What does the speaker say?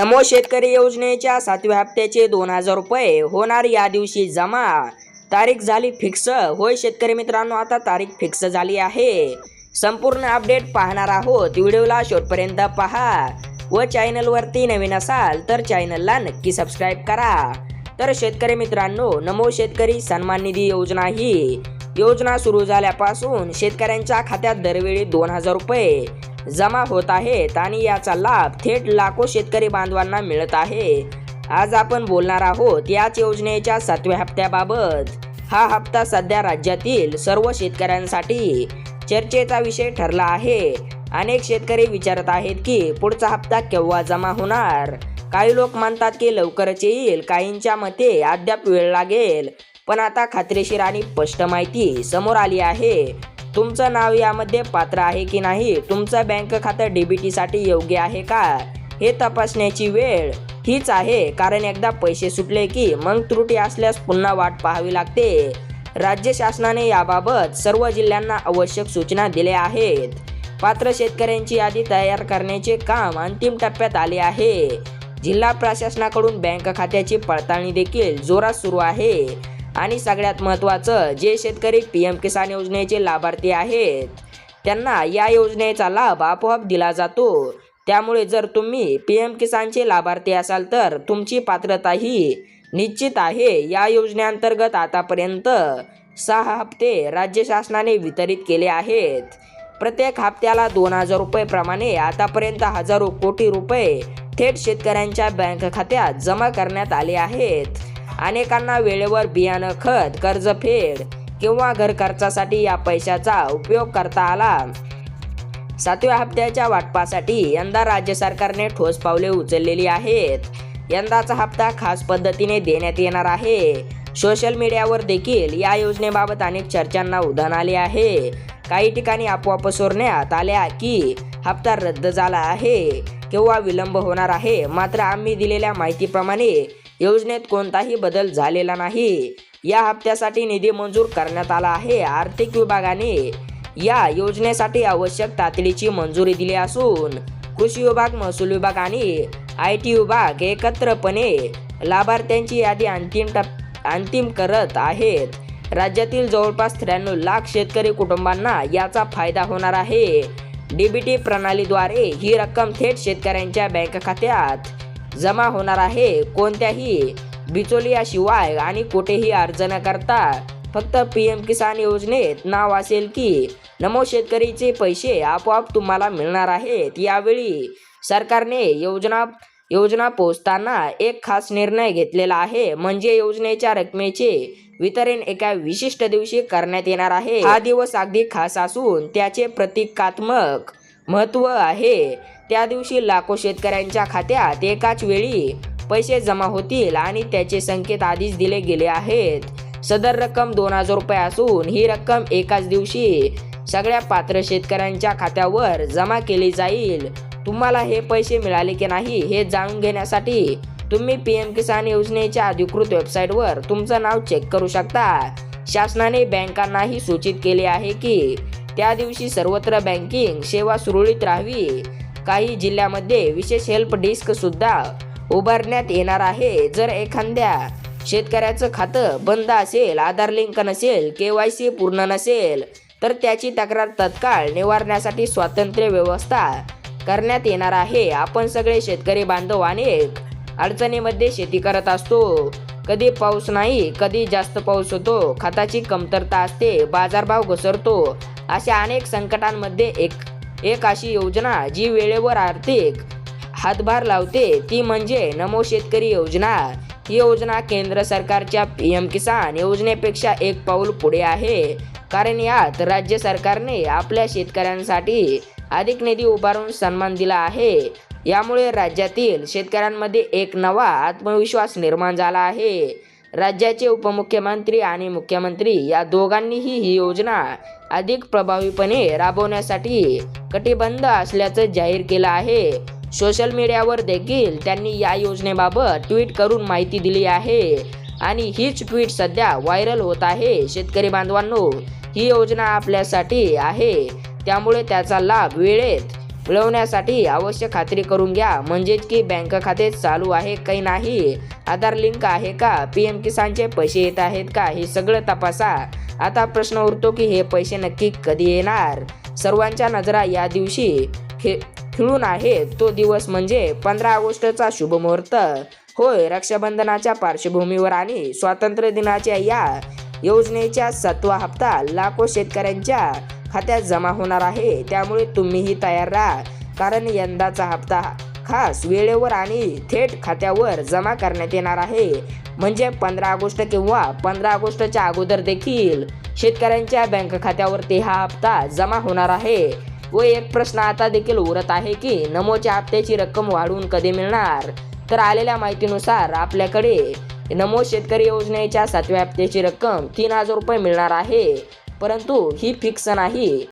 नमो शेतकरी योजनेच्या सातव्या हप्त्याचे दोन हजार रुपये होणार या दिवशी जमा. तारीख झाली फिक्स. होय शेतकरी मित्रांनो आता तारीख फिक्स झाली आहे. संपूर्ण अपडेट पाहणार आहोत. व्हिडिओला शेवटपर्यंत पहा. व चॅनलवरती नवीन असाल तर चॅनलला नक्की सबस्क्राईब करा. तर शेतकरी मित्रांनो नमो शेतकरी सन्मान निधी योजना ही योजना सुरू झाल्यापासून शेतकऱ्यांच्या खात्यात दरवेळी दोन हजार रुपये जमा होत आहेत आणि याचा लाभ थेट लाखो शेतकरी बांधवांना मिळत आहे. आज आपण बोलणार आहोत याच योजनेच्या सातव्या हप्त्याबाबत. हा हप्ता सध्या राज्यातील सर्व शेतकऱ्यांसाठी चर्चेचा विषय ठरला आहे. अनेक शेतकरी विचारत आहेत की पुढचा हप्ता केव्हा जमा होणार? काही लोक म्हणतात की लवकरच येईल. काहींच्या मते अद्याप वेळ लागेल. पण आता खात्रीशीर आणि स्पष्ट माहिती समोर आली आहे. तुमचं नाव यामध्ये पात्र आहे की नाही? तुमचं बँक खातं डीबीटीसाठी योग्य आहे का? हे तपासण्याची वेळ हीच आहे. कारण एकदा पैसे सुटले की मग त्रुटी असल्यास पुन्हा वाट पाहावी लागते. राज्य शासनाने याबाबत सर्व जिल्ह्यांना आवश्यक सूचना दिल्या आहेत. पात्र शेतकऱ्यांची यादी तयार करण्याचे काम अंतिम टप्प्यात आले आहे. जिल्हा प्रशासनाकडून बँक खात्याची पडताळणी देखील जोरात सुरू आहे. आणि सगळ्यात महत्त्वाचं जे शेतकरी पी एम किसान योजनेचे लाभार्थी आहेत त्यांना या योजनेचा लाभ आपोआप दिला जातो. त्यामुळे जर तुम्ही पी एम किसानचे लाभार्थी असाल तर तुमची पात्रता ही निश्चित आहे. या योजनेअंतर्गत आतापर्यंत सहा हप्ते राज्य शासनाने वितरित केले आहेत. प्रत्येक हप्त्याला दोन हजार रुपयेप्रमाणे आतापर्यंत हजारो कोटी रुपये थेट शेतकऱ्यांच्या बँक खात्यात जमा करण्यात आले आहेत. अनेकांना वेळेवर बियाणं खत कर्जफेड किंवा घर खर्चासाठी या पैशाचा उपयोग करता आला. सातव्या हप्त्याच्या वाटपासाठी यंदा राज्य सरकारने ठोस पावले उचललेली आहेत. यंदाचा हप्ता खास पद्धतीने देण्यात येणार आहे. सोशल मीडियावर देखील या योजनेबाबत अनेक चर्चांना उधाण आले आहे. काही ठिकाणी आपोआप पसरण्यात आल्या की हप्ता रद्द झाला आहे किंवा विलंब होणार आहे. मात्र आम्ही दिलेल्या माहितीप्रमाणे योजनेत कोणताही बदल झालेला नाही. या हप्त्यासाठी निधी मंजूर करण्यात आला आहे. आर्थिक विभागाने या योजनेसाठी आवश्यक तातडीची मंजुरी दिली असून कृषी विभाग महसूल विभाग आणि आय टी विभाग एकत्रपणे लाभार्थ्यांची यादी अंतिम टप अंतिम करत आहेत. राज्यातील जवळपास त्र्याण्णव लाख शेतकरी कुटुंबांना याचा फायदा होणार आहे. डीबीटी प्रणालीद्वारे ही रक्कम थेट शेतकऱ्यांच्या बँक खात्यात जमा होणार आहे. कोणत्याही बिचोलियाशिवाय आणि कुठेही अर्ज न करता फक्त पी एम किसान योजनेत नाव असेल की नमो शेतकरीचे पैसे आपोआप तुम्हाला मिळणार आहेत. यावेळी सरकारने योजना योजना पोचताना एक खास निर्णय घेतलेला आहे. म्हणजे योजनेच्या रकमेचे वितरण एका विशिष्ट दिवशी करण्यात येणार आहे. हा दिवस अगदी खास असून त्याचे प्रतिकात्मक महत्त्व आहे. त्या दिवशी लाखो शेतकऱ्यांच्या खात्यात एकाच वेळी पैसे जमा होतील आणि त्याचे संकेत आधीच दिले गेले आहेत. सदर रक्कम दोन हजार रुपये असून ही रक्कम एकाच दिवशी सगळ्या पात्र शेतकऱ्यांच्या खात्यावर जमा केली जाईल. तुम्हाला हे पैसे मिळाले की नाही हे जाणून घेण्यासाठी तुम्ही पी एम किसान योजनेच्या अधिकृत वेबसाईटवर तुमचं नाव चेक करू शकता. शासनाने बँकांनाही सूचित केले आहे की त्या दिवशी सर्वत्र बँकिंग सेवा सुरळीत राहावी. काही जिल्ह्यामध्ये विशेष हेल्प डेस्क सुद्धा उभारण्यात येणार आहे. जर एखाद्या शेतकऱ्याचं खातं बंद असेल आधार लिंक नसेल के वाय सी पूर्ण नसेल तर त्याची तक्रार तत्काळ निवारण्यासाठी स्वातंत्र्य व्यवस्था करण्यात येणार आहे. आपण सगळे शेतकरी बांधव अनेक अडचणीमध्ये शेती करत असतो. कधी पाऊस नाही कधी जास्त पाऊस होतो. खताची कमतरता असते बाजारभाव घसरतो अशा अनेक संकटांमध्ये एक एक अशी योजना जी वेळेवर आर्थिक हातभार लावते ती म्हणजे नमो शेतकरी योजना. ही योजना केंद्र सरकारच्या पी एम किसान योजनेपेक्षा एक पाऊल पुढे आहे. कारण यात राज्य सरकारने आपल्या शेतकऱ्यांसाठी अधिक निधी उभारून सन्मान दिला आहे. यामुळे राज्यातील शेतकऱ्यांमध्ये एक नवा आत्मविश्वास निर्माण झाला आहे. राज्याचे उपमुख्यमंत्री आणि मुख्यमंत्री या दोघांनीही ही योजना अधिक प्रभावीपणे राबवण्यासाठी कटिबंध असल्याचं जाहीर केलं आहे. सोशल मीडियावर देखील त्यांनी या योजनेबाबत ट्विट करून माहिती दिली आहे. आणि हीच ट्विट सध्या व्हायरल होत आहे. शेतकरी बांधवांनो ही योजना आपल्यासाठी आहे. त्यामुळे त्याचा लाभ वेळेत मिळवण्यासाठी आवश्यक खात्री करून घ्या. म्हणजेच की बँक खाते चालू आहे काही नाही? आधार लिंक आहे का? पी एम किसानचे पैसे येत आहेत का? हे सगळं तपासा. आता प्रश्न उरतो की हे पैसे नक्की कधी येणार? सर्वांच्या नजरा या दिवशी खे खिळून आहे. तो दिवस म्हणजे पंधरा ऑगस्टचा शुभमुहूर्त होय रक्षाबंधनाच्या पार्श्वभूमीवर आणि स्वातंत्र्य दिनाच्या या योजनेच्या सातवा हप्ता लाखो शेतकऱ्यांच्या खात्यात जमा होणार आहे. त्यामुळे तुम्हीही तयार राहा. कारण यंदाचा हप्ता खास वेळेवर आणि थेट खात्यावर जमा करण्यात येणार आहे. म्हणजे पंधरा ऑगस्ट किंवा पंधरा ऑगस्टच्या अगोदर देखील शेतकऱ्यांच्या बँक खात्यावरती हा हप्ता जमा होणार आहे. व एक प्रश्न आता देखील उरत आहे की नमोच्या हप्त्याची रक्कम वाढवून कधी मिळणार? तर आलेल्या माहितीनुसार आपल्याकडे नमो शेतकरी योजनेच्या सातव्या हप्त्याची रक्कम तीन हजार रुपये मिळणार आहे. परंतु ही फिक्स नाही.